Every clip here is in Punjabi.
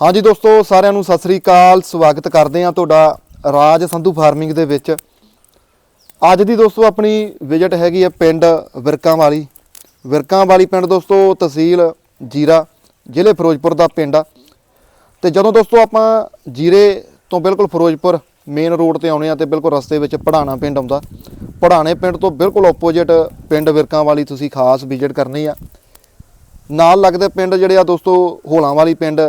ਹਾਂਜੀ ਦੋਸਤੋ, ਸਾਰਿਆਂ ਨੂੰ ਸਤਿ ਸ੍ਰੀ ਅਕਾਲ। ਸਵਾਗਤ ਕਰਦੇ ਹਾਂ ਤੁਹਾਡਾ ਰਾਜ ਸੰਧੂ ਫਾਰਮਿੰਗ ਦੇ ਵਿੱਚ। ਅੱਜ ਦੀ ਦੋਸਤੋ, ਆਪਣੀ ਵਿਜ਼ਿਟ ਹੈਗੀ ਹੈ ਪਿੰਡ ਵਿਰਕਾਂ ਵਾਲੀ ਵਿਰਕਾਂ ਵਾਲੀ ਪਿੰਡ ਦੋਸਤੋ, ਤਹਿਸੀਲ ਜੀਰਾ, ਜ਼ਿਲ੍ਹੇ ਫਿਰੋਜ਼ਪੁਰ ਦਾ ਪਿੰਡ ਆ। ਤੇ ਜਦੋਂ ਦੋਸਤੋ, ਆਪਾਂ ਜੀਰੇ ਤੋਂ ਬਿਲਕੁਲ ਫਿਰੋਜ਼ਪੁਰ ਮੇਨ ਰੋਡ ਤੇ ਆਉਣੇ ਆ ਤੇ ਬਿਲਕੁਲ ਰਸਤੇ ਵਿੱਚ ਪੜਾਣਾ ਪਿੰਡ ਆਉਂਦਾ। ਪੜਾਣੇ ਪਿੰਡ ਤੋਂ ਬਿਲਕੁਲ ਆਪੋਜ਼ਿਟ ਪਿੰਡ ਵਿਰਕਾਂ ਵਾਲੀ ਤੁਸੀਂ ਖਾਸ ਵਿਜ਼ਿਟ ਕਰਨੀ ਆ। ਨਾਲ ਲੱਗਦੇ ਪਿੰਡ ਜਿਹੜੇ ਆ ਦੋਸਤੋ ਹੋਲਾਂ ਵਾਲੀ ਪਿੰਡ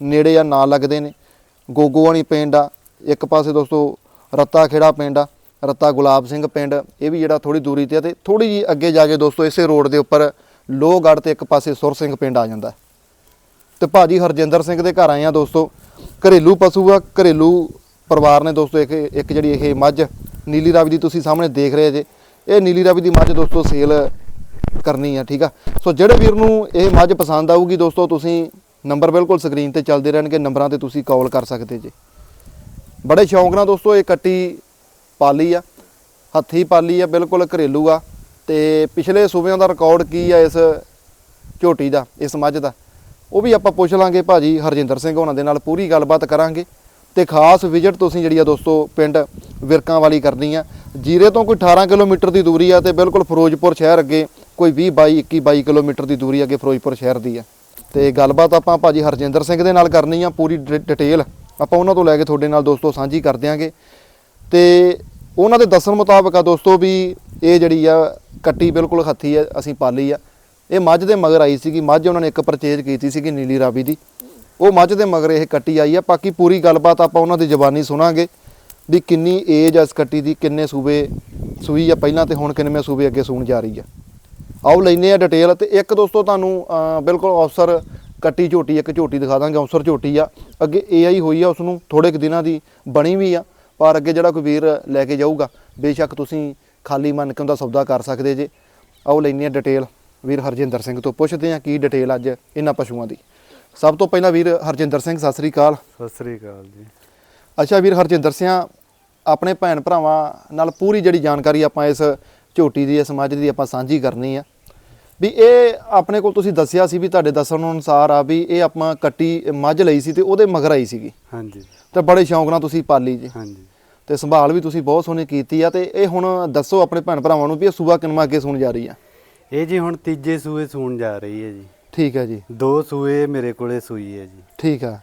ਨੇੜੇ ਜਾਂ ਨਾਲ ਲੱਗਦੇ ਨੇ। ਗੋਗੋਵਾਲੀ ਪਿੰਡ ਆ, ਇੱਕ ਪਾਸੇ ਦੋਸਤੋ ਰੱਤਾ ਖੇੜਾ ਪਿੰਡ ਆ, ਰੱਤਾ ਗੁਲਾਬ ਸਿੰਘ ਪਿੰਡ, ਇਹ ਵੀ ਜਿਹੜਾ ਥੋੜੀ ਦੂਰੀ ਤੇ ਆ ਤੇ ਥੋੜੀ ਜੀ ਅੱਗੇ ਜਾ ਕੇ ਦੋਸਤੋ ਇਸੇ ਰੋਡ ਦੇ ਉੱਪਰ ਲੋਹਗੜ੍ਹ ਤੇ ਇੱਕ ਪਾਸੇ ਸੁਰ ਸਿੰਘ ਪਿੰਡ ਆ ਜਾਂਦਾ। ਤੇ ਭਾਜੀ ਹਰਜਿੰਦਰ ਸਿੰਘ ਦੇ ਘਰ ਆਏ ਆ ਦੋਸਤੋ। ਘਰੇਲੂ ਪਸ਼ੂ ਆ, ਘਰੇਲੂ ਪਰਿਵਾਰ ਨੇ ਦੋਸਤੋ ਇੱਕ ਇੱਕ ਜਿਹੜੀ ਇਹ ਮੱਝ, ਨੀਲੀ ਰਾਵੀ ਦੀ ਤੁਸੀਂ ਸਾਹਮਣੇ ਦੇਖ ਰਹੇ ਜੇ। ਇਹ ਨੀਲੀ ਰਾਵੀ ਦੀ ਮੱਝ ਦੋਸਤੋ ਸੇਲ ਕਰਨੀ ਆ, ਠੀਕ ਆ। ਸੋ ਜਿਹੜੇ ਵੀਰ ਨੂੰ ਇਹ ਮੱਝ ਪਸੰਦ ਆਊਗੀ ਦੋਸਤੋ, ਤੁਸੀਂ ਨੰਬਰ ਬਿਲਕੁਲ ਸਕਰੀਨ ਤੇ ਚੱਲਦੇ ਰਹਿਣਗੇ, ਨੰਬਰਾਂ ਤੇ ਤੁਸੀਂ ਕਾਲ ਕਰ ਸਕਦੇ ਜੇ। ਬੜੇ ਸ਼ੌਂਕ ਨਾਲ ਦੋਸਤੋ, ਇਹ ਕੱਟੀ ਪਾਲੀ ਆ, ਹੱਥੀ ਪਾਲੀ ਆ, ਬਿਲਕੁਲ ਘਰੇਲੂ ਆ। ਤੇ ਪਿਛਲੇ ਸੂਬਿਆਂ ਦਾ ਰਿਕਾਰਡ ਕੀ ਆ ਇਸ ਝੋਟੀ ਦਾ, ਇਸ ਮੱਝ ਦਾ? ਉਹ ਵੀ ਆਪਾਂ ਪੁੱਛ ਲਾਂਗੇ ਭਾਜੀ ਹਰਜਿੰਦਰ ਸਿੰਘ ਉਹਨਾਂ ਦੇ ਨਾਲ, ਪੂਰੀ ਗੱਲਬਾਤ ਕਰਾਂਗੇ। ਤੇ ਖਾਸ ਵਿਜ਼ਿਟ ਤੁਸੀਂ ਜਿਹੜੀ ਆ ਦੋਸਤੋ, ਪਿੰਡ ਵਿਰਕਾਂ ਵਾਲੀ ਕਰਨੀ ਆ। ਜੀਰੇ ਤੋਂ ਕੋਈ 18 ਕਿਲੋਮੀਟਰ ਦੀ ਦੂਰੀ ਆ ਤੇ ਬਿਲਕੁਲ ਫਿਰੋਜ਼ਪੁਰ ਸ਼ਹਿਰ ਅੱਗੇ ਕੋਈ 20 22 21 22 ਕਿਲੋਮੀਟਰ ਦੀ ਦੂਰੀ ਅੱਗੇ ਫਿਰੋਜ਼ਪੁਰ ਸ਼ਹਿਰ ਦੀ ਆ। ਤੇ ਗੱਲਬਾਤ ਆਪਾਂ ਭਾਜੀ ਹਰਜਿੰਦਰ ਸਿੰਘ ਦੇ ਨਾਲ ਕਰਨੀ ਆ ਪੂਰੀ ਡਿ- ਡਿਟੇਲ। ਆਪਾਂ ਉਹਨਾਂ ਤੋਂ ਲੈ ਕੇ ਤੁਹਾਡੇ ਨਾਲ ਦੋਸਤੋ ਸਾਂਝੀ ਕਰ ਦਿਆਂਗੇ। ਤੇ ਉਹਨਾਂ ਦੇ ਦੱਸਣ ਮੁਤਾਬਕ ਆ ਦੋਸਤੋ ਵੀ ਇਹ ਜਿਹੜੀ ਆ ਕੱਟੀ ਬਿਲਕੁਲ ਹੱਥੀ ਆ, ਅਸੀਂ ਪਾਲੀ ਆ। ਇਹ ਮੱਝ ਦੇ ਮਗਰ ਆਈ ਸੀਗੀ, ਮੱਝ ਉਹਨਾਂ ਨੇ ਇੱਕ ਪਰਚੇਜ ਕੀਤੀ ਸੀਗੀ ਨੀਲੀ ਰਾਵੀ ਦੀ। ਉਹ ਮੱਝ ਦੇ ਮਗਰ ਇਹ ਕੱਟੀ ਆਈ ਆ। ਬਾਕੀ ਪੂਰੀ ਗੱਲਬਾਤ ਆਪਾਂ ਉਹਨਾਂ ਦੀ ਜ਼ਬਾਨੀ ਸੁਣਾਂਗੇ ਵੀ ਕਿੰਨੀ ਏਜ ਆ ਇਸ ਕੱਟੀ ਦੀ, ਕਿੰਨੇ ਸੂਬੇ ਸੂਈ ਆ, ਪਹਿਲਾਂ ਤੇ ਹੁਣ ਕਿੰਨੇ ਸੂਬੇ ਅੱਗੇ ਸੂਣ ਜਾ ਰਹੀ ਆ। ਆਓ ਲੈਨੇ ਆ ਡਿਟੇਲ ਤੇ ਇੱਕ ਦੋਸਤੋ ਤੁਹਾਨੂੰ ਬਿਲਕੁਲ ਅਫਸਰ ਕੱਟੀ ਝੋਟੀ ਇੱਕ ਝੋਟੀ ਦਿਖਾ ਦਾਂਗੇ ਅਫਸਰ ਝੋਟੀ ਆ। ਅੱਗੇ ਏਆਈ ਹੋਈ ਆ ਉਸ ਨੂੰ ਥੋੜੇ ਕੁ ਦਿਨਾਂ ਦੀ ਬਣੀ ਵੀ ਆ ਪਰ ਅੱਗੇ ਜਿਹੜਾ ਕੋਈ ਵੀਰ ਲੈ ਕੇ ਜਾਊਗਾ ਬੇਸ਼ੱਕ ਤੁਸੀਂ ਖਾਲੀ ਮਨ ਕੇ ਉਹਦਾ ਸੌਦਾ ਕਰ ਸਕਦੇ ਜੇ। ਆਓ ਲੈਨੇ ਆ ਡਿਟੇਲ ਵੀਰ ਹਰਜਿੰਦਰ ਸਿੰਘ ਤੋਂ ਪੁੱਛਦੇ ਆ ਕੀ ਡਿਟੇਲ ਅੱਜ ਇਹਨਾਂ ਪਸ਼ੂਆਂ ਦੀ। ਸਭ ਤੋਂ ਪਹਿਲਾਂ ਵੀਰ ਹਰਜਿੰਦਰ ਸਿੰਘ ਸਤਿ ਸ੍ਰੀ ਅਕਾਲ। ਸਤਿ ਸ੍ਰੀ ਅਕਾਲ ਜੀ। ਅੱਛਾ ਵੀਰ ਹਰਜਿੰਦਰ ਸਿੰਘ ਆਪਣੇ ਭੈਣ ਭਰਾਵਾਂ ਨਾਲ ਪੂਰੀ ਜਿਹੜੀ ਜਾਣਕਾਰੀ ਆਪਾਂ ਇਸ ਝੋਟੀ ਦੀ ਇਸ ਮੱਝ ਦੀ ਆਪਾਂ ਸਾਂਝੀ ਕਰਨੀ ਆ। ਵੀ ਇਹ ਆਪਣੇ ਕੋਲ ਤੁਸੀਂ ਦੱਸਿਆ ਸੀ ਵੀ ਤੁਹਾਡੇ ਦੱਸਣ ਅਨੁਸਾਰ ਆ ਵੀ ਇਹ ਆਪਾਂ ਕੱਟੀ ਮੱਝ ਲਈ ਸੀ ਤੇ ਉਹਦੇ ਮਗਰ ਆਈ ਸੀਗੀ। ਹਾਂਜੀ। ਤੇ ਬੜੇ ਸ਼ੌਂਕ ਨਾਲ ਤੁਸੀਂ ਪਾਲੀ ਜੀ। ਹਾਂਜੀ। ਤੇ ਸੰਭਾਲ ਵੀ ਤੁਸੀਂ ਬਹੁਤ ਸੋਹਣੀ ਕੀਤੀ ਆ ਤੇ ਇਹ ਹੁਣ ਦੱਸੋ ਆਪਣੇ ਭੈਣ ਭਰਾਵਾਂ ਨੂੰ ਵੀ ਇਹ ਸੂਆ ਕਿੰਨਾ ਅੱਗੇ ਸੁਣ ਜਾ ਰਹੀ ਆ। ਇਹ ਜੀ ਹੁਣ ਤੀਜੇ ਸੂਏ ਸੂਣ ਜਾ ਰਹੀ ਹੈ ਜੀ। ਠੀਕ ਹੈ ਜੀ। ਦੋ ਸੂਏ ਮੇਰੇ ਕੋਲੇ ਸੂਈ ਹੈ ਜੀ। ਠੀਕ ਆ।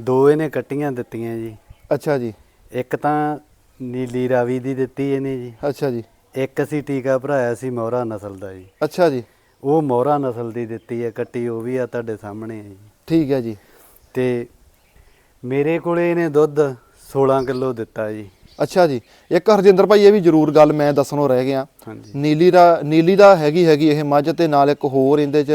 ਦੋ ਇਹਨੇ ਕੱਟੀਆਂ ਦਿੱਤੀਆਂ ਜੀ। ਅੱਛਾ ਜੀ। ਇੱਕ ਤਾਂ ਨੀਲੀ ਰਾਵੀ ਦੀ ਦਿੱਤੀ ਇਹਨੇ ਜੀ। ਅੱਛਾ ਜੀ। ਇੱਕ ਅਸੀਂ ਟੀਕਾ ਭਰਾਇਆ ਸੀ ਮੋਹਰਾ ਨਸਲ ਦਾ ਜੀ। ਅੱਛਾ ਜੀ। ਉਹ ਮੋਹਰਾ ਨਸਲ ਦੀ ਦਿੱਤੀ ਹੈ ਕੱਟੀ ਉਹ ਵੀ ਆ ਤੁਹਾਡੇ ਸਾਹਮਣੇ ਹੈ ਜੀ। ਠੀਕ ਹੈ ਜੀ। ਤੇ ਮੇਰੇ ਕੋਲੇ ਇਹਨੇ ਦੁੱਧ 16 ਕਿਲੋ ਦਿੱਤਾ ਜੀ। ਅੱਛਾ ਜੀ। ਇੱਕ ਹਰਜਿੰਦਰ ਭਾਈ ਇਹ ਵੀ ਜ਼ਰੂਰ ਗੱਲ ਮੈਂ ਦੱਸਣੋਂ ਰਹਿ ਗਿਆ। ਹਾਂਜੀ। ਨੀਲੀ ਦਾ ਨੀਲੀ ਦਾ ਹੈਗੀ ਹੈਗੀ ਇਹ ਮੱਝ ਤੇ ਨਾਲ ਇੱਕ ਹੋਰ ਇਹਦੇ ਚ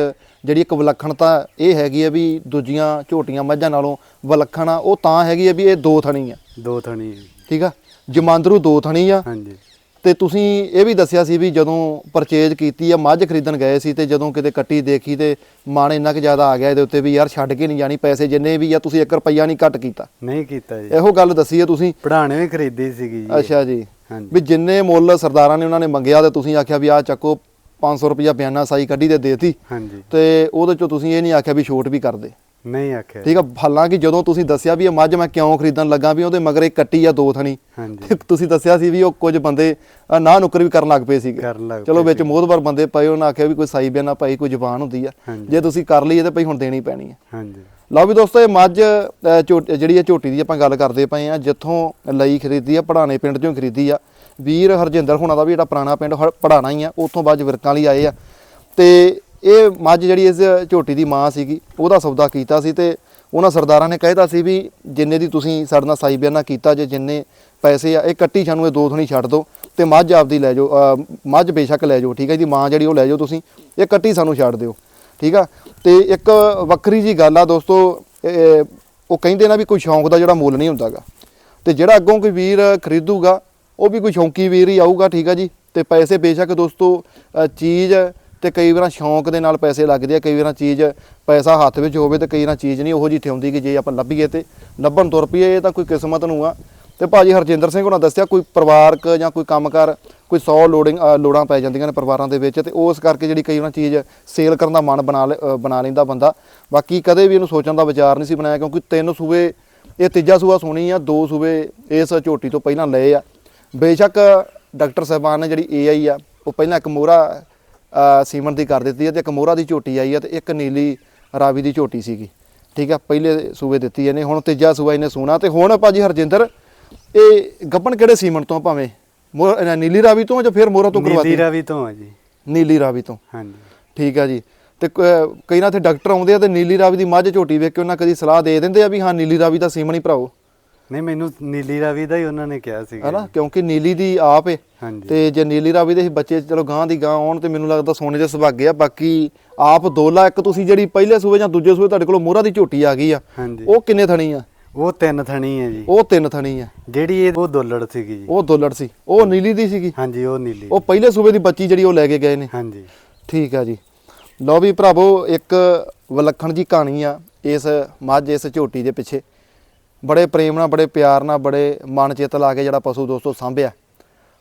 ਜਿਹੜੀ ਇੱਕ ਵਿਲੱਖਣਤਾ ਇਹ ਹੈਗੀ ਹੈ ਵੀ ਦੂਜੀਆਂ ਝੋਟੀਆਂ ਮੱਝਾਂ ਨਾਲੋਂ ਵਿਲੱਖਣ ਆ ਉਹ ਤਾਂ ਹੈਗੀ ਹੈ ਵੀ ਇਹ ਦੋ ਥਣੀ ਆ। ਦੋ ਥਣੀ। ਠੀਕ ਆ? ਜਮਾਂਦਰੂ ਦੋ ਥਣੀ ਆ। ਹਾਂਜੀ। ਤੇ ਤੁਸੀਂ ਇਹ ਵੀ ਦੱਸਿਆ ਸੀ ਵੀ ਜਦੋਂ ਪਰਚੇਜ ਕੀਤੀ ਆ ਮੱਝ ਖਰੀਦਣ ਗਏ ਸੀ ਤੇ ਜਦੋਂ ਕਿਤੇ ਕੱਟੀ ਦੇਖੀ ਤੇ ਮਨ ਇੰਨਾ ਕਿ ਜ਼ਿਆਦਾ ਆ ਗਿਆ ਇਹਦੇ ਉੱਤੇ ਵੀ ਯਾਰ ਛੱਡ ਕੇ ਨਹੀਂ ਜਾਣੀ ਪੈਸੇ ਜਿੰਨੇ ਵੀ ਆ ਤੁਸੀਂ 1 ਰੁਪਈਆ ਨਹੀਂ ਘੱਟ ਕੀਤਾ। ਨਹੀਂ ਕੀਤਾ ਜੀ। ਇਹੋ ਗੱਲ ਦੱਸੀ ਹੈ ਤੁਸੀਂ। ਪੜਾਣੇ ਵੀ ਖਰੀਦੀ ਸੀਗੀ ਜੀ। ਅੱਛਾ ਜੀ। ਹਾਂਜੀ। ਵੀ ਜਿੰਨੇ ਮੁੱਲ ਸਰਦਾਰਾਂ ਨੇ ਉਹਨਾਂ ਨੇ ਮੰਗਿਆ ਤੇ ਤੁਸੀਂ ਆਖਿਆ ਵੀ ਆਹ ਚੱਕੋ 500 ਰੁਪਇਆ ਬਿਆਨਾ ਸਾਈ ਕੱਢੀ ਤੇ ਦੇਤੀ। ਹਾਂਜੀ। ਤੇ ਉਹਦੇ ਚੋਂ ਤੁਸੀਂ ਇਹ ਨਹੀਂ ਆਖਿਆ ਵੀ ਛੋਟ ਵੀ ਕਰ ਦੇ। ਨਹੀਂ ਆਖਿਆ। ਠੀਕ ਆ ਹਾਲਾਂਕਿ ਜਦੋਂ ਤੁਸੀਂ ਦੱਸਿਆ ਵੀ ਇਹ ਮੱਝ ਮੈਂ ਕਿਉਂ ਖਰੀਦਣ ਲੱਗਾ ਵੀ ਉਹਦੇ ਮਗਰ ਇੱਕ ਕੱਟੀ ਆ ਦੋ ਥਣੀ ਹਾਂਜੀ। ਤੁਸੀਂ ਦੱਸਿਆ ਸੀ ਵੀ ਉਹ ਕੁਝ ਬੰਦੇ ਨਾ ਨੁੱਕਰ ਵੀ ਕਰਨ ਲੱਗ ਪਏ ਲੱਗ ਚਲੋ ਵਿੱਚ ਮੋਹਦਵਾਰ ਬੰਦੇ ਪਏ ਉਹਨਾਂ ਆਖਿਆ ਵੀ ਕੋਈ ਸਾਈ ਬਿਆਨਾ ਭਾਈ ਕੋਈ ਜ਼ਬਾਨ ਹੁੰਦੀ ਆ। ਜੇ ਤੁਸੀਂ ਕਰ ਲਈ ਤੇ ਭਈ ਹੁਣ ਦੇਣੀ ਪੈਣੀ ਆ। ਹਾਂਜੀ। ਲਓ ਵੀ ਦੋਸਤੋ ਇਹ ਮੱਝ ਜਿਹੜੀ ਇਹ ਝੋਟੀ ਦੀ ਆਪਾਂ ਗੱਲ ਕਰਦੇ ਪਏ ਆ ਜਿੱਥੋਂ ਲਈ ਖਰੀਦੀ ਆ ਪੜਾਣੇ ਪਿੰਡ ਚੋਂ ਖਰੀਦੀ ਆ ਵੀਰ ਹਰਜਿੰਦਰ ਹੁਣਾਂ ਦਾ ਵੀ ਜਿਹੜਾ ਪੁਰਾਣਾ ਪਿੰਡ ਪੜਾਣਾ ਹੀ ਆ ਉੱਥੋਂ ਬਾਅਦ ਵਿਰਕਾਂ ਲਈ ਆਏ ਆ। ਤੇ ਇਹ ਮੱਝ ਜਿਹੜੀ ਇਸ ਝੋਟੀ ਦੀ ਮਾਂ ਸੀਗੀ, ਉਹਦਾ ਸੌਦਾ ਕੀਤਾ ਸੀ ਤੇ ਉਹਨਾਂ ਸਰਦਾਰਾਂ ਨੇ ਕਹਿਤਾ ਸੀ ਵੀ ਜਿੰਨੇ ਦੀ ਤੁਸੀਂ ਸਾਡੇ ਨਾਲ ਸਾਈ ਬਿਆਨਾ ਕੀਤਾ, ਜੇ ਜਿੰਨੇ ਪੈਸੇ ਆ, ਇਹ ਕੱਟੀ ਸਾਨੂੰ, ਇਹ ਦੋ ਥਣੀ ਛੱਡ ਦਿਓ ਤੇ ਮੱਝ ਆਪਦੀ ਲੈ ਜਾਓ ਮੱਝ ਬੇਸ਼ੱਕ ਲੈ ਜਾਓ, ਠੀਕ ਹੈ ਜੀ? ਮਾਂ ਜਿਹੜੀ ਉਹ ਲੈ ਜਾਓ ਤੁਸੀਂ, ਇਹ ਕੱਟੀ ਸਾਨੂੰ ਛੱਡ ਦਿਓ, ਠੀਕ ਆ? ਤੇ ਇੱਕ ਵੱਖਰੀ ਜੀ ਗੱਲ ਆ ਦੋਸਤੋ, ਇਹ- ਉਹ ਕਹਿੰਦੇ ਨਾ ਵੀ ਕੋਈ ਸ਼ੌਂਕ ਦਾ ਜਿਹੜਾ ਮੁੱਲ ਨਹੀਂ ਹੁੰਦਾਗਾ। ਤੇ ਜਿਹੜਾ ਅੱਗੋਂ ਕੋਈ ਵੀਰ ਖਰੀਦੂਗਾ, ਉਹ ਵੀ ਕੋਈ ਸ਼ੌਂਕੀ ਵੀਰ ਹੀ ਆਊਗਾ, ਠੀਕ ਆ ਜੀ? ਤੇ ਪੈਸੇ ਬੇਸ਼ੱਕ ਦੋਸਤੋ ਚੀਜ਼ ਤੇ ਕਈ ਵਾਰ ਸ਼ੌਂਕ ਦੇ ਨਾਲ ਪੈਸੇ ਲੱਗਦੇ ਆ, ਕਈ ਵਾਰ ਚੀਜ਼ ਪੈਸਾ ਹੱਥ ਵਿੱਚ ਹੋਵੇ ਤੇ ਕਈ ਵਾਰ ਚੀਜ਼ ਨਹੀਂ, ਉਹੋ ਜਿਹੀ ਠਿਆਉਂਦੀ ਕਿ ਜੇ ਆਪਾਂ ਲੱਭੀਏ ਤੇ ਲੱਭਣ ਤੁਰ ਪਈਏ, ਇਹ ਤਾਂ ਕੋਈ ਕਿਸਮਤ ਨੂੰ ਆ। ਤੇ ਭਾਜੀ ਹਰਜਿੰਦਰ ਸਿੰਘ ਉਹਨਾਂ ਦੱਸਿਆ, ਕੋਈ ਪਰਿਵਾਰਕ ਜਾਂ ਕੋਈ ਕੰਮਕਾਰ, ਕੋਈ 100 ਲੋਡਿੰਗ ਲੋੜਾਂ ਪੈ ਜਾਂਦੀਆਂ ਨੇ ਪਰਿਵਾਰਾਂ ਦੇ ਵਿੱਚ ਤੇ ਉਸ ਕਰਕੇ ਜਿਹੜੀ ਕਈ ਵਾਰ ਚੀਜ਼ ਸੇਲ ਕਰਨ ਦਾ ਮਨ ਬਣਾ ਲੈ- ਬਣਾ ਲੈਂਦਾ ਬੰਦਾ। ਬਾਕੀ ਕਦੇ ਵੀ ਇਹਨੂੰ ਸੋਚਣ ਦਾ ਵਿਚਾਰ ਨਹੀਂ ਸੀ ਬਣਾਇਆ, ਕਿਉਂਕਿ ਤਿੰਨ ਸੂਬੇ, ਇਹ ਤੀਜਾ ਸੂਆ ਸੁਣੀ ਆ, ਦੋ ਸੂਬੇ ਇਸ ਝੋਟੀ ਤੋਂ ਪਹਿਲਾਂ ਲਏ ਆ। ਬੇਸ਼ੱਕ ਡਾਕਟਰ ਸਾਹਿਬਾਨ ਨੇ ਜਿਹੜੀ ਏਆਈ ਆ, ਉਹ ਪਹਿਲਾਂ ਇੱਕ ਮੋਹਰਾ ਸੀਮਨ ਦੀ ਕਰ ਦਿੱਤੀ ਹੈ ਤੇ ਇੱਕ ਮੋਹਰਾ ਦੀ ਝੋਟੀ ਆਈ ਆ ਤੇ ਇੱਕ ਨੀਲੀ ਰਾਵੀ ਦੀ ਝੋਟੀ ਸੀਗੀ। ਠੀਕ ਆ ਪਹਿਲੇ ਸੂਬੇ ਦਿੱਤੀ ਇਹਨੇ ਹੁਣ ਤੀਜਾ ਸੂਆ ਇਹਨੇ ਸੋਣਾ ਤੇ ਹੁਣ ਭਾਜੀ ਹਰਜਿੰਦਰ ਇਹ ਗੱਪਣ ਕਿਹੜੇ ਸੀਮਨ ਤੋਂ ਭਾਵੇਂ? ਨੀਲੀ ਰਾਵੀ ਤੋਂ ਜਾਂ ਫਿਰ ਮੋਹਰਾ ਤੋਂ ਕਰਵਾਤੀ ਨੀਲੀ ਰਾਵੀ ਤੋਂ ਆ ਜੀ। ਨੀਲੀ ਰਾਵੀ ਤੋਂ। ਹਾਂਜੀ। ਠੀਕ ਆ ਜੀ। ਤੇ ਕਈ ਨਾ ਇੱਥੇ ਡਾਕਟਰ ਆਉਂਦੇ ਆ ਤੇ ਨੀਲੀ ਰਾਵੀ ਦੀ ਮੱਝ ਝੋਟੀ ਵੇਖ ਕੇ ਉਹਨਾਂ ਕਦੀ ਸਲਾਹ ਦੇ ਦਿੰਦੇ ਆ ਵੀ ਹਾਂ ਨੀਲੀ ਰਾਵੀ ਦਾ ਸੀਮਨ ਹੀ ਭਰਾਓ। ਨਹੀਂ ਮੈਨੂੰ ਨੀਲੀ ਰਾਵੀ ਦਾ ਹੀ ਉਹਨਾਂ ਨੇ ਕਿਹਾ ਸੀਗਾ। ਹਨਾ? ਕਿਉਂਕਿ ਨੀਲੀ ਦੀ ਆਪ ਏ। ਹਾਂਜੀ। ਤੇ ਜੇ ਨੀਲੀ ਰਾਵੀ ਦੇ ਸੀ ਬੱਚੇ ਚਲੋ ਗਾਂ ਦੀ ਗਾਂ ਆਉਣ ਤੇ ਮੈਨੂੰ ਲੱਗਦਾ ਸੋਨੇ ਦੇ ਸੁਭਾਗੇ ਆ ਬਾਕੀ ਆਪ ਦੋਲਾ ਇੱਕ ਤੁਸੀਂ ਜਿਹੜੀ ਪਹਿਲੇ ਸੂਬੇ ਜਾਂ ਦੂਜੇ ਸੂਬੇ ਤੁਹਾਡੇ ਕੋਲ ਮੋਹਰਾ ਦੀ ਝੋਟੀ ਆ ਗਈ ਆ ਹਾਂਜੀ। ਉਹ ਕਿੰਨੇ ਥਣੀ ਆ? ਉਹ ਤਿੰਨ ਥਣੀ ਹੈ ਜੀ। ਉਹ ਤਿੰਨ ਥਣੀ ਆ। ਜਿਹੜੀ ਇਹ ਉਹ ਦੁੱਲੜ ਸੀਗੀ ਜੀ। ਉਹ ਦੋਲੜ ਸੀ। ਉਹ ਨੀਲੀ ਦੀ ਸੀਗੀ? ਹਾਂਜੀ ਉਹ ਨੀਲੀ। ਉਹ ਪਹਿਲੇ ਸੂਬੇ ਦੀ ਬੱਚੀ ਜਿਹੜੀ ਉਹ ਲੈ ਕੇ ਗਏ ਨੇ। ਹਾਂਜੀ। ਠੀਕ ਆ ਜੀ। ਲਓ ਵੀ ਭਰਾਵੋ ਇੱਕ ਵਿਲੱਖਣ ਜੀ ਕਹਾਣੀ ਆ ਇਸ ਮੱਝ ਇਸ ਝੋਟੀ ਦੇ ਪਿੱਛੇ। ਬੜੇ ਪ੍ਰੇਮ ਨਾਲ, ਬੜੇ ਪਿਆਰ ਨਾਲ, ਬੜੇ ਮਨ ਚਿੱਤ ਲਾ ਕੇ ਜਿਹੜਾ ਪਸ਼ੂ ਦੋਸਤੋ ਸਾਂਭਿਆ।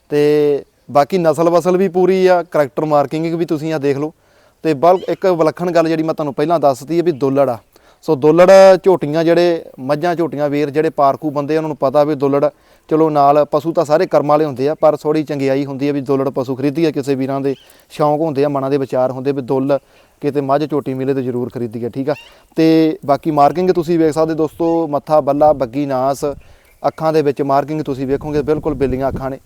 ਤੇ ਬਾਕੀ ਨਸਲ ਵਸਲ ਵੀ ਪੂਰੀ ਆ ਕਰੈਕਟਰ ਮਾਰਕਿੰਗ ਵੀ ਤੁਸੀਂ ਆ ਦੇਖ ਲਓ। ਤੇ ਬਲ ਇੱਕ ਵਿਲੱਖਣ ਗੱਲ ਜਿਹੜੀ ਮੈਂ ਤੁਹਾਨੂੰ ਪਹਿਲਾਂ ਦੱਸਦੀ ਹੈ ਵੀ ਦੁੱਲੜ। ਆ ਸੋ ਦੁੱਲੜ ਝੋਟੀਆਂ ਜਿਹੜੇ, ਮੱਝਾਂ ਝੋਟੀਆਂ ਵੀਰ ਜਿਹੜੇ ਪਾਰਕੂ ਬੰਦੇ, ਉਹਨਾਂ ਨੂੰ ਪਤਾ ਵੀ ਦੁੱਲੜ, ਚਲੋ ਨਾਲ ਪਸ਼ੂ ਤਾਂ ਸਾਰੇ ਕਰਮ ਵਾਲੇ ਹੁੰਦੇ ਆ, ਪਰ ਥੋੜੀ ਚੰਗਿਆਈ ਹੁੰਦੀ ਹੈ ਵੀ ਦੁੱਲੜ ਪਸ਼ੂ ਖਰੀਦੀਏ ਕਿਸੇ ਵੀਰਾਂ ਦੇ ਸ਼ੌਂਕ ਹੁੰਦੇ ਆ, ਮਨਾਂ ਦੇ ਵਿਚਾਰ ਹੁੰਦੇ ਵੀ ਦੁੱਲ ਕਿਤੇ ਮੱਝ ਝੋਟੀ ਮਿਲੇ ਤੇ ਜ਼ਰੂਰ ਖਰੀਦੀਏ ਠੀਕ ਆ। ਤੇ ਬਾਕੀ ਮਾਰਕਿੰਗ ਤੁਸੀਂ ਵੇਖ ਸਕਦੇ ਦੋਸਤੋ, ਮੱਥਾ, ਬੱਲਾ, ਬੱਗੀ, ਨਾਸ, ਅੱਖਾਂ ਦੇ ਵਿੱਚ ਮਾਰਕਿੰਗ ਤੁਸੀਂ ਵੇਖੋਗੇ, ਬਿਲਕੁਲ ਬਿੱਲੀਆਂ ਅੱਖਾਂ ਨੇ।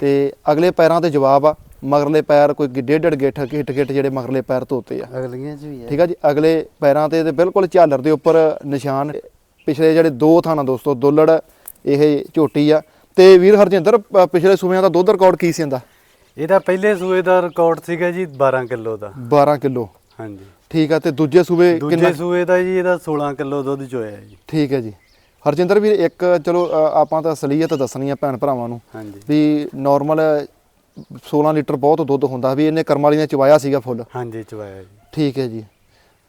ਤੇ ਅਗਲੇ ਪੈਰਾਂ ਤੇ ਜਵਾਬ ਆ। ਮਗਰਲੇ ਪੈਰ ਕੋਈ ਡੇਢ ਡੇਢ ਗਿੱਠ ਗਿੱਠ ਗਿੱਠ ਜਿਹੜੇ ਮਗਰਲੇ ਪੈਰ ਧੋਤੇ ਆ। ਅਗਲੀਆਂ ਚ ਵੀ ਹੈ ਠੀਕ ਆ ਜੀ? ਅਗਲੇ ਪੈਰਾਂ ਤੇ ਤੇ ਬਿਲਕੁਲ ਝਾਲਰ ਦੇ ਉੱਪਰ ਨਿਸ਼ਾਨ। ਪਿਛਲੇ ਜਿਹੜੇ ਦੋ ਥਾਣਾ ਦੋਸਤੋ ਦੁੱਲੜ ਇਹ ਝੋਟੀ ਆ। ਤੇ ਵੀਰ ਹਰਜਿੰਦਰ ਪਿਛਲੇ ਸੂਬਿਆਂ ਦਾ ਦੁੱਧ ਰਿਕਾਰਡ ਕੀ ਸੀ ਇਹਦਾ? ਇਹਦਾ ਪਹਿਲੇ ਸੂਏ ਦਾ ਰਿਕਾਰਡ ਸੀਗਾ ਜੀ 12 ਕਿਲੋ ਦਾ। 12 ਕਿਲੋ। ਹਾਂਜੀ। ਠੀਕ ਆ ਤੇ ਦੂਜੇ ਦੂਜੇ ਕਿੰਨਾ ਸੂਏ ਦਾ ਜੀ ਇਹਦਾ 16 ਕਿਲੋ ਦੁੱਧ ਚੋਇਆ ਜੀ। ਠੀਕ ਹੈ ਜੀ। ਹਰਜਿੰਦਰ ਵੀਰ ਇੱਕ ਚਲੋ ਆਪਾਂ ਤਾਂ ਅਸਲੀਅਤ ਦੱਸਣੀ ਆ ਭੈਣ ਭਰਾਵਾਂ ਨੂੰ ਵੀ ਨਾਰਮਲ 16 ਲੀਟਰ ਬਹੁਤ ਦੁੱਧ ਹੁੰਦਾ ਵੀ ਇਹਨੇ ਕਰਮ ਵਾਲੀ ਨੇ ਚਵਾਇਆ ਸੀਗਾ ਫੁੱਲ। ਹਾਂਜੀ ਚੋਇਆ ਜੀ। ਠੀਕ ਹੈ ਜੀ।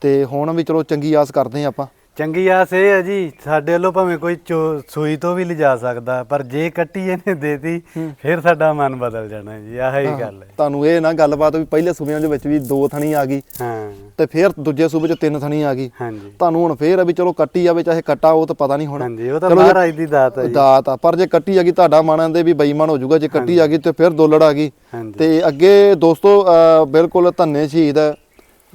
ਤੇ ਹੁਣ ਵੀ ਚਲੋ ਚੰਗੀ ਆਸ ਕਰਦੇ ਆ ਆਪਾਂ। ਚੰਗੀ ਆਸ ਇਹ ਹੈ ਜੀ ਸਾਡੇ ਵੱਲੋਂ ਭਾਵੇਂ ਕੋਈ ਚੋ- ਸੂਈ ਤੋਂ ਵੀ ਲਿਜਾ ਸਕਦਾ ਪਰ ਜੇ ਕੱਟੀ ਇਹਨੇ ਦੇਤੀ ਫਿਰ ਸਾਡਾ ਮਨ ਬਦਲ ਜਾਣਾ ਜੀ ਆਹ ਹੀ। ਗੱਲ ਹੈ। ਤੁਹਾਨੂੰ ਇਹ ਨਾ ਗੱਲਬਾਤ ਵੀ ਪਹਿਲੇ ਸੂਬਿਆਂ ਦੇ ਵਿੱਚ ਵੀ ਦੋ ਥਣੀ ਆ ਗਈ ਹਾਂ। ਤੇ ਫਿਰ ਦੂਜੇ ਸੂਬੇ 'ਚ ਤਿੰਨ ਥਣੀ ਆ ਗਈ। ਹਾਂਜੀ। ਤੁਹਾਨੂੰ ਹੁਣ ਫੇਰ ਆ ਵੀ ਚਲੋ ਕੱਟੀ ਜਾਵੇ ਚਾਹੇ ਕੱਟਾ ਉਹ ਤਾਂ ਪਤਾ ਨਹੀਂ ਹੁਣ। ਹਾਂਜੀ ਉਹ ਤਾਂ ਚਲੋ ਜੇ- ਮਹਾਰਾਜ ਦੀ ਦਾਤ ਹੈ ਜੀ। ਦਾਤ ਆ ਪਰ ਜੇ ਕੱਟੀ ਆ ਗਈ ਤੁਹਾਡਾ ਮਨ ਦੇ ਵੀ ਬੇਈਮਾਨ ਹੋ ਜਾਊਗਾ ਜੇ ਕੱਟੀ ਆ ਗਈ ਤੇ ਫਿਰ ਦੋਲੜ ਆ ਗਈ। ਹਾਂਜੀ। ਤੇ ਅੱਗੇ ਦੋਸਤੋ ਅਹ ਬਿਲਕੁਲ ਧੰਨੇ ਸ਼ਹੀਦ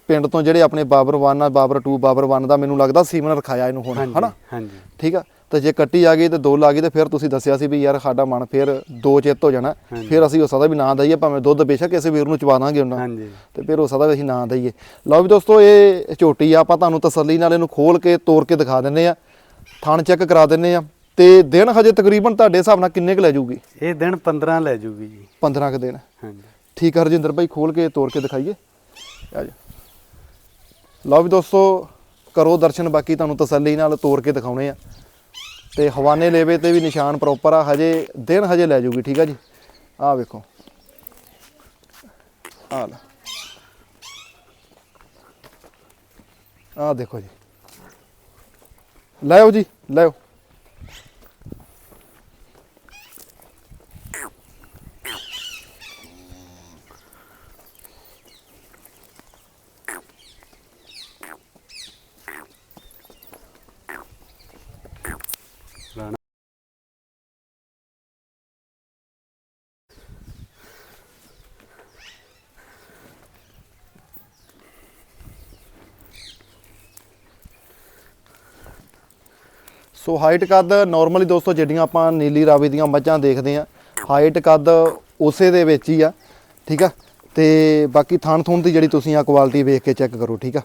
ਪਿੰਡ ਤੋਂ ਜਿਹੜੇ ਆਪਣੇ ਬਾਬਰ 1 ਆ ਬਾਬਰ 2 ਬਾਬਰ 1 ਦਾ ਮੈਨੂੰ ਲੱਗਦਾ ਸੀਮਨ ਰਖਾਇਆ ਇਹਨੂੰ ਹੁਣ ਹਨਾ? ਹਾਂਜੀ। ਠੀਕ ਆ? ਤੇ ਜੇ ਕੱਟੀ ਆ ਗਈ ਤੇ ਦੋ ਲਾ ਗਈ ਤੇ ਫਿਰ ਤੁਸੀਂ ਦੱਸਿਆ ਸੀ ਵੀ ਯਾਰ ਸਾਡਾ ਮਨ ਫਿਰ ਦੋ ਚਿੱਤ ਹੋ ਜਾਣਾ। ਫਿਰ ਅਸੀਂ ਹੋ ਸਕਦਾ ਵੀ ਨਾਂ ਦਈਏ ਭਾਵੇਂ ਦੁੱਧ ਬੇਸ਼ੱਕ ਕਿਸੇ ਵੀਰ ਨੂੰ ਚਵਾ ਦਾਂਗੇ ਉਹਨਾਂ ਤੇ ਫਿਰ ਹੋ ਸਕਦਾ ਵੀ ਅਸੀਂ ਨਾਂ ਦਈਏ। ਲਓ ਵੀ ਦੋਸਤੋ ਇਹ ਝੋਟੀ ਆ ਆਪਾਂ ਤੁਹਾਨੂੰ ਤਸੱਲੀ ਨਾਲ ਇਹਨੂੰ ਖੋਲ ਕੇ ਤੋੜ ਕੇ ਦਿਖਾ ਦਿੰਨੇ ਆ। ਥਣ ਚੈੱਕ ਕਰਾ ਦਿੰਨੇ ਆ। ਤੇ ਦਿਨ ਹਜੇ ਤਕਰੀਬਨ ਤੁਹਾਡੇ ਹਿਸਾਬ ਨਾਲ ਕਿੰਨੇ ਕੁ ਲੈ ਜਾਊਗੀ ਇਹ ਦਿਨ 15 ਲੈ ਜੂਗੀ ਜੀ। 15 ਕੁ ਦਿਨ। ਹਾਂਜੀ। ਠੀਕ ਹੈ ਰਜਿੰਦਰ ਭਾਈ ਖੋਲ ਕੇ ਤੋੜ ਕੇ ਦਿਖਾਈਏ। ਆ ਜਾ ਲਓ ਵੀ ਦੋਸਤੋ, ਕਰੋ ਦਰਸ਼ਨ, ਬਾਕੀ ਤੁਹਾਨੂੰ ਤਸੱਲੀ ਨਾਲ ਤੋੜ ਕੇ ਦਿਖਾਉਣੇ ਆ। ਤੇ ਹਵਾਨੇ ਲੇਵੇ ਤੇ ਵੀ ਨਿਸ਼ਾਨ ਪ੍ਰੋਪਰ ਆ, ਹਜੇ ਦਿਨ ਹਜੇ ਲੈ ਜੂਗੀ, ਠੀਕ ਆ ਜੀ? ਆਹ ਵੇਖੋ। ਆ ਲੈ। ਆਹ ਦੇਖੋ ਜੀ। ਲੈਓ ਜੀ ਲੈਓ ਸੋ ਹਾਈਟ ਕੱਦ ਨਾਰਮਲੀ ਦੋਸਤੋ ਜਿਹੜੀਆਂ ਆਪਾਂ ਨੀਲੀ ਰਾਵੀ ਦੀਆਂ ਮੱਝਾਂ ਦੇਖਦੇ ਆ ਹਾਈਟ ਕੱਦ ਉਸੇ ਦੇ ਵਿੱਚ ਹੀ ਆ, ਠੀਕ ਆ? ਤੇ ਬਾਕੀ ਥਣ ਥੁਣ ਦੀ ਜਿਹੜੀ ਤੁਸੀਂ ਆ ਕੁਆਲਿਟੀ ਵੇਖ ਕੇ ਚੈੱਕ ਕਰੋ, ਠੀਕ ਆ?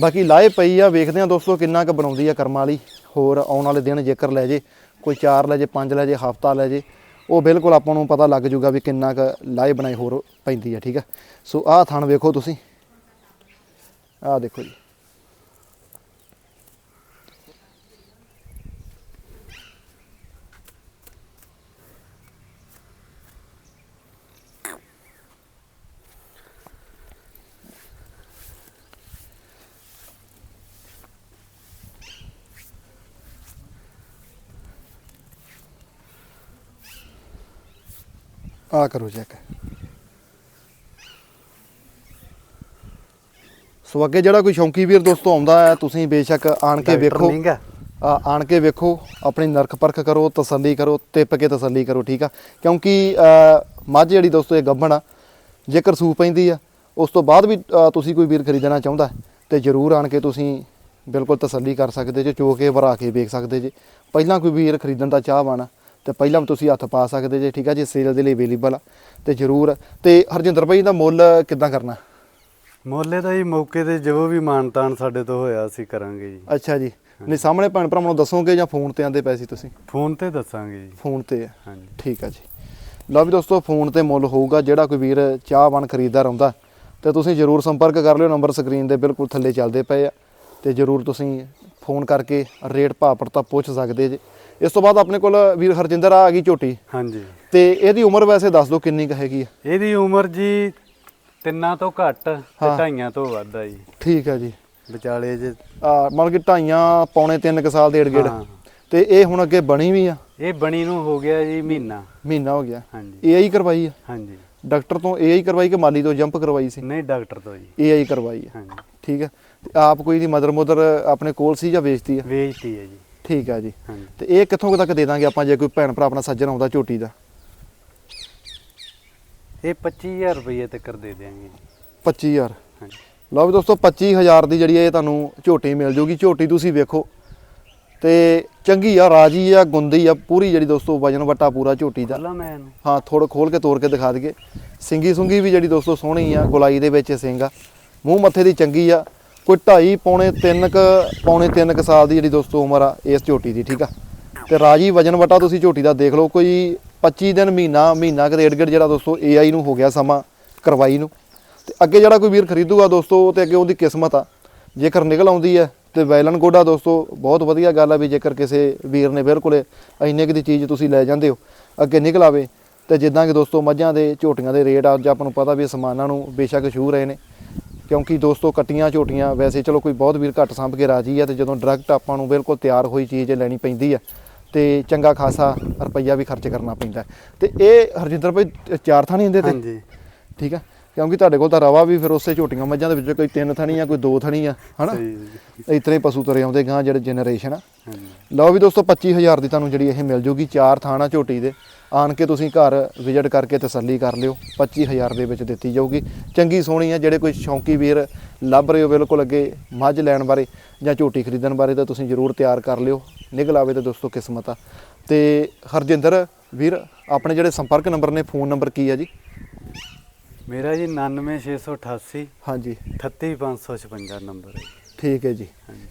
ਬਾਕੀ ਲਾਏ ਪਈ ਆ, ਵੇਖਦੇ ਆ ਦੋਸਤੋ ਕਿੰਨਾ ਕੁ ਬਣਾਉਂਦੀ ਆ ਕਰਮਾਂ ਵਾਲੀ, ਹੋਰ ਆਉਣ ਵਾਲੇ ਦਿਨ ਜੇਕਰ ਲੈ ਜੇ, ਕੋਈ 4 ਲੈ ਜੇ 5 ਲੈ ਜੇ, ਹਫਤਾ ਲੈ ਜੇ, ਉਹ ਬਿਲਕੁਲ ਆਪਾਂ ਨੂੰ ਪਤਾ ਲੱਗ ਜੂਗਾ ਵੀ ਕਿੰਨਾ ਕੁ ਲਾਏ ਬਣਾਈ ਹੋਰ ਪੈਂਦੀ ਆ, ਠੀਕ ਆ? ਸੋ ਆਹ ਥਣ ਵੇਖੋ ਤੁਸੀਂ। ਆਹ ਦੇਖੋ ਜੀ। ਆ ਕਰੋ ਚੈੱਕ ਸੋ ਅੱਗੇ ਜਿਹੜਾ ਕੋਈ ਸ਼ੌਂਕੀ ਵੀਰ ਦੋਸਤੋ ਆਉਂਦਾ ਹੈ ਤੁਸੀਂ ਬੇਸ਼ੱਕ ਆਣ ਕੇ ਵੇਖੋ। ਆ ਆਣ ਕੇ ਵੇਖੋ ਆਪਣੀ ਨਰਕ ਪਰਖ ਕਰੋ ਤਸੱਲੀ ਕਰੋ ਤਿੱਪ ਕੇ ਤਸੱਲੀ ਕਰੋ ਠੀਕ ਆ? ਕਿਉਂਕਿ ਮੱਝ ਜਿਹੜੀ ਦੋਸਤੋ ਇਹ ਗੱਭਣ ਆ। ਜੇਕਰ ਸੂ ਪੈਂਦੀ ਆ ਉਸ ਤੋਂ ਬਾਅਦ ਵੀ ਤੁਸੀਂ ਕੋਈ ਵੀਰ ਖਰੀਦਣਾ ਚਾਹੁੰਦਾ ਤੇ ਜਰੂਰ ਆਣ ਕੇ ਤੁਸੀਂ ਬਿਲਕੁਲ ਤਸੱਲੀ ਕਰ ਸਕਦੇ ਜੇ ਚੋ ਕੇ ਭਰਾ ਕੇ ਵੇਖ ਸਕਦੇ ਜੇ। ਪਹਿਲਾਂ ਕੋਈ ਵੀਰ ਖਰੀਦਣ ਦਾ ਚਾਹਵਾਨ ਆ ਤੇ ਪਹਿਲਾਂ ਵੀ ਤੁਸੀਂ ਹੱਥ ਪਾ ਸਕਦੇ ਜੇ ਠੀਕ ਆ ਜੇ ਸੇਲ ਦੇ ਲਈ ਅਵੇਲੇਬਲ ਆ। ਤੇ ਜਰੂਰ ਤੇ ਹਰਜਿੰਦਰ ਭਾਈ ਦਾ ਮੁੱਲ ਕਿੱਦਾਂ ਕਰਨਾ? ਮੋਲੇ ਦਾ ਜੀ ਮੌਕੇ ਤੇ ਜੋ ਵੀ ਮਾਨਤਾਨ ਸਾਡੇ ਤੋਂ ਹੋਇਆ ਅਸੀਂ ਕਰਾਂਗੇ ਜੀ। ਅੱਛਾ ਜੀ। ਨਹੀਂ ਸਾਹਮਣੇ ਭੈਣ ਭਰਾਵਾਂ ਨੂੰ ਦੱਸੋਗੇ ਜਾਂ ਫੋਨ ਤੇ ਆਂਦੇ ਪੈਸੇ ਤੁਸੀਂ? ਫੋਨ ਤੇ ਦੱਸਾਂਗੇ ਜੀ। ਫੋਨ ਤੇ ਹਾਂਜੀ। ਠੀਕ ਆ ਜੀ। ਲਓ ਵੀ ਦੋਸਤੋ ਫੋਨ ਤੇ ਮੁੱਲ ਹੋਊਗਾ ਜਿਹੜਾ ਕੋਈ ਵੀਰ ਚਾਹਵਾਨ ਖਰੀਦਦਾਰ ਆਉਂਦਾ ਤੇ ਤੁਸੀਂ ਜਰੂਰ ਸੰਪਰਕ ਕਰ ਲਿਓ ਨੰਬਰ ਸਕਰੀਨ ਦੇ ਬਿਲਕੁਲ ਥੱਲੇ ਚੱਲਦੇ ਪਏ ਆ ਤੇ ਜਰੂਰ ਤੁਸੀਂ ਫੋਨ ਕਰਕੇ ਰੇਟ ਭਾਅ ਪੜਤਾ ਪੁੱਛ ਸਕਦੇ ਜੇ। ਇਸ ਤੋਂ ਬਾਅਦ ਆਪਣੇ ਕੋਲ ਵੀਰ ਹਰਜਿੰਦਰ ਆ ਗਈ ਝੋਟੀ। ਹਾਂਜੀ। ਤੇ ਇਹਦੀ ਉਮਰ ਵੈਸੇ ਦੱਸ ਦਿਓ ਕਿੰਨੀ ਕੁ ਹੈਗੀ ਆ। ਇਹਦੀ ਉਮਰ ਜੀ ਤਿੰਨਾਂ ਤੋਂ ਘੱਟ ਤੇ ਹਾਂ। ਢਾਈਆਂ ਤੋਂ ਵੱਧ ਆ ਜੀ। ਠੀਕ ਆ ਜੀ। ਵਿਚਾਲੇ ਜੇ ਆ ਮਤਲਬ ਕਿ ਢਾਈਆਂ ਪੌਣੇ 3 ਕੁ ਸਾਲ ਦੇ ਏੜ ਗੇੜ ਹਾਂ। ਤੇ ਇਹ ਹੁਣ ਅੱਗੇ ਬਣੀ ਵੀ ਆ। ਇਹ ਬਣੀ ਨੂੰ ਹੋ ਗਿਆ ਜੀ ਮਹੀਨਾ। ਮਹੀਨਾ ਹੋ ਗਿਆ। ਹਾਂਜੀ। ਏਆਈ ਕਰਵਾਈ ਆ। ਹਾਂਜੀ। ਡਾਕਟਰ ਤੋਂ ਏਆਈ ਕਰਵਾਈ ਕਿ ਮਾਲੀ ਤੋਂ ਜੰਪ ਕਰਵਾਈ ਸੀ? ਨਹੀਂ ਡਾਕਟਰ ਤੋਂ ਜੀ। ਏਆਈ ਕਰਵਾਈ ਆ। ਹਾਂਜੀ। ਠੀਕ ਹੈ ਤੇ ਆਪ ਕੋਈ ਦੀ ਮਦਰ ਮੁਦਰ ਆਪਣੇ ਕੋਲ ਸੀ ਜਾਂ ਵੇਚਤੀ ਆ? ਵੇਚਤੀ ਹੈ ਜੀ। ਠੀਕ ਆ ਜੀ। ਹਾਂਜੀ। ਤੇ ਇਹ ਕਿੱਥੋਂ ਕੁ ਤੱਕ ਦੇ ਦਾਂਗੇ ਆਪਾਂ ਜੇ ਕੋਈ ਭੈਣ ਭਰਾ ਆਪਣਾ ਸੱਜਣ ਆਉਂਦਾ ਝੋਟੀ ਦਾ? ਇਹ 25000 ਰੁਪਏ ਤੱਕ ਦੇ ਦਿਆਂਗੇ ਜੀ। 25000 ਹਾਂਜੀ। ਲਓ ਵੀ ਦੋਸਤੋ 25000 ਦੀ ਜਿਹੜੀ ਇਹ ਤੁਹਾਨੂੰ ਝੋਟੀ ਮਿਲ ਜੂਗੀ। ਝੋਟੀ ਤੁਸੀਂ ਵੇਖੋ। ਤੇ ਚੰਗੀ ਆ ਰਾਜੀ ਆ ਗੁੰਦੀ ਆ ਪੂਰੀ ਜਿਹੜੀ ਦੋਸਤੋ ਵਜਨ ਵਟਾ ਪੂਰਾ ਝੋਟੀ ਦਾ। ਪਹਿਲਾਂ ਮੈਂ ਇਹਨੂੰ। ਹਾਂ ਥੋੜਾ ਖੋਲ ਕੇ ਤੋੜ ਕੇ ਦਿਖਾ ਦਈਏ। ਸਿੰਗੀ ਸੁੰਗੀ ਵੀ ਜਿਹੜੀ ਦੋਸਤੋ ਸੋਹਣੀ ਆ ਗੁਲਾਈ ਦੇ ਵਿੱਚ ਸਿੰਘ ਆ। ਮੂੰਹ ਮੱਥੇ ਦੀ ਚੰਗੀ ਆ। ਕੋਈ 2.5 ਪੌਣੇ 3 ਕ, ਪੌਣੇ 3 ਕ ਸਾਲ ਦੀ ਜਿਹੜੀ ਦੋਸਤੋ ਉਮਰ ਆ, ਇਸ ਝੋਟੀ ਦੀ, ਠੀਕ ਆ? ਤੇ ਰਾਜੀ ਵਜਨ ਵਟਾ ਤੁਸੀਂ ਝੋਟੀ ਦਾ ਦੇਖ ਲਓ, ਕੋਈ 25 ਦਿਨ ਮਹੀਨਾ ਮਹੀਨਾ ਕਦੇ ਏਡਗੜ ਜਿਹੜਾ ਦੋਸਤੋ AI ਨੂੰ ਹੋ ਗਿਆ ਸਮਾਂ, ਕਰਵਾਈ ਨੂੰ। ਤੇ ਅੱਗੇ ਜਿਹੜਾ ਕੋਈ ਵੀਰ ਖਰੀਦੂਗਾ ਦੋਸਤੋ ਤੇ ਅੱਗੇ ਉਹਦੀ ਕਿਸਮਤ ਆ। ਜੇਕਰ ਨਿਕਲ ਆਉਂਦੀ ਹੈ ਤੇ ਵੈਲਨ ਗੋਡਾ ਦੋਸਤੋ, ਬਹੁਤ ਵਧੀਆ ਗੱਲ ਆ ਵੀ ਜੇਕਰ ਕਿਸੇ ਵੀਰ ਨੇ ਬਿਲਕੁਲ ਇੰਨੇ ਕੁ ਦੀ ਚੀਜ਼ ਤੁਸੀਂ ਲੈ ਜਾਂਦੇ ਹੋ, ਅੱਗੇ ਨਿਕਲ ਆਵੇ। ਤੇ ਜਿੱਦਾਂ ਕਿ ਦੋਸਤੋ ਮੱਝਾਂ ਦੇ, ਝੋਟੀਆਂ ਦੇ ਰੇਟ ਆ, ਅੱਜ ਆਪਾਂ ਨੂੰ ਪਤਾ ਵੀ ਸਮਾਨਾਂ ਨੂੰ ਬੇਸ਼ੱਕ ਛੂ ਰਹੇ ਨੇ। ਕਿਉਂਕਿ ਦੋਸਤੋ ਕੱਟੀਆਂ ਝੋਟੀਆਂ ਵੈਸੇ ਚਲੋ ਕੋਈ ਬਹੁਤ ਵੀਰ ਘੱਟ ਸੰਭ ਕੇ ਰਾਜੀ ਆ ਤੇ ਜਦੋਂ ਡਾਇਰੈਕਟ ਆਪਾਂ ਨੂੰ ਬਿਲਕੁਲ ਤਿਆਰ ਹੋਈ ਚੀਜ਼ ਲੈਣੀ ਪੈਂਦੀ ਆ ਤੇ ਚੰਗਾ ਖਾਸਾ ਰੁਪਈਆ ਵੀ ਖਰਚ ਕਰਨਾ ਪੈਂਦਾ। ਤੇ ਇਹ ਹਰਜਿੰਦਰ ਭਾਈ ਚਾਰ ਥਾਂ ਨਹੀਂ ਹੁੰਦੇ ਤੇ? ਹਾਂਜੀ। ਠੀਕ ਆ। ਕਿਉਂਕਿ ਤੁਹਾਡੇ ਕੋਲ ਤਾਂ ਰਵਾ ਵੀ ਫਿਰ ਉਸੇ ਝੋਟੀਆਂ ਮੱਝਾਂ ਦੇ ਵਿੱਚ ਕੋਈ ਤਿੰਨ ਥਣੀ ਆ ਕੋਈ ਦੋ ਥਣੀ ਆ ਹਨਾ ਇਤਨੇ ਪਸ਼ੂ ਤੁਰੇ ਆਉਂਦੇ ਗਾਂ ਜਿਹੜੇ ਜਨਰੇਸ਼ਨ ਆ। ਲਓ ਵੀ ਦੋਸਤੋ 25000 ਦੀ ਤੁਹਾਨੂੰ ਜਿਹੜੀ ਇਹ ਮਿਲ ਜੂਗੀ ਚਾਰ ਥਾਣਾ ਝੋਟੀ ਦੇ। ਆਣ ਕੇ ਤੁਸੀਂ ਘਰ ਵਿਜ਼ਿਟ ਕਰਕੇ ਤਸੱਲੀ ਕਰ ਲਿਓ। 25000 ਦੇ ਵਿੱਚ ਦਿੱਤੀ ਜਾਊਗੀ। ਚੰਗੀ ਸੋਹਣੀ ਆ ਜਿਹੜੇ ਕੋਈ ਸ਼ੌਂਕੀ ਵੀਰ ਲੱਭ ਰਹੇ ਹੋ ਬਿਲਕੁਲ ਅੱਗੇ ਮੱਝ ਲੈਣ ਬਾਰੇ ਜਾਂ ਝੋਟੀ ਖਰੀਦਣ ਬਾਰੇ ਤਾਂ ਤੁਸੀਂ ਜ਼ਰੂਰ ਤਿਆਰ ਕਰ ਲਿਓ। ਨਿਕਲ ਆਵੇ ਤਾਂ ਦੋਸਤੋ ਕਿਸਮਤ ਆ। ਤੇ ਹਰਜਿੰਦਰ ਵੀਰ ਆਪਣੇ ਜਿਹੜੇ ਸੰਪਰਕ ਨੰਬਰ ਨੇ ਫੋਨ ਨੰਬਰ ਕੀ ਆ ਜੀ? ਮੇਰਾ ਜੀ 99688 ਹਾਂਜੀ। 38556 ਨੰਬਰ ਹੈ। ਠੀਕ ਹੈ ਜੀ।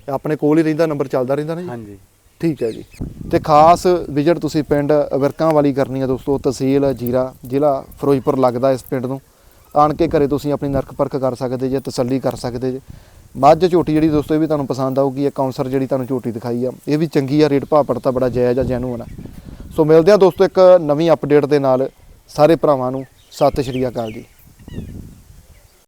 ਆਪਣੇ ਕੋਲ ਹੀ ਰਹਿੰਦਾ ਨੰਬਰ ਚੱਲਦਾ ਰਹਿੰਦਾ ਨਾ ਜੀ? ਹਾਂਜੀ। ਠੀਕ ਹੈ ਜੀ। ਤੇ ਖਾਸ ਵਿਜ਼ਿਟ ਤੁਸੀਂ ਪਿੰਡ ਵਿਰਕਾਂ ਵਾਲੀ ਕਰਨੀ ਹੈ ਦੋਸਤੋ ਤਹਿਸੀਲ ਜੀਰਾ ਜ਼ਿਲ੍ਹਾ ਫਿਰੋਜ਼ਪੁਰ ਲੱਗਦਾ ਇਸ ਪਿੰਡ ਨੂੰ। ਆਣ ਕੇ ਘਰੇ ਤੁਸੀਂ ਆਪਣੀ ਨਰਕ ਪਰਖ ਕਰ ਸਕਦੇ ਜੇ ਤਸੱਲੀ ਕਰ ਸਕਦੇ ਜੇ। ਮੱਝ ਝੋਟੀ ਜਿਹੜੀ ਦੋਸਤੋ ਇਹ ਵੀ ਤੁਹਾਨੂੰ ਪਸੰਦ ਆਊਗੀ ਇਹ ਕੌਂਸਰ ਜਿਹੜੀ ਤੁਹਾਨੂੰ ਝੋਟੀ ਦਿਖਾਈ ਆ। ਇਹ ਵੀ ਚੰਗੀ ਆ ਰੇਟ ਭਾਅ ਪੜਤਾ ਬੜਾ ਜਾਇਜ਼ ਆ ਜੈਨੂਨ ਆ। ਸੋ ਮਿਲਦੇ ਆ ਦੋਸਤੋ ਇੱਕ ਨਵੀਂ ਅਪਡੇਟ ਦੇ ਨਾਲ। ਸਾਰੇ ਭਰਾਵਾਂ ਨੂੰ ਸਤਿ ਸ਼੍ਰੀ ਅਕਾਲ ਜੀ। Thank you.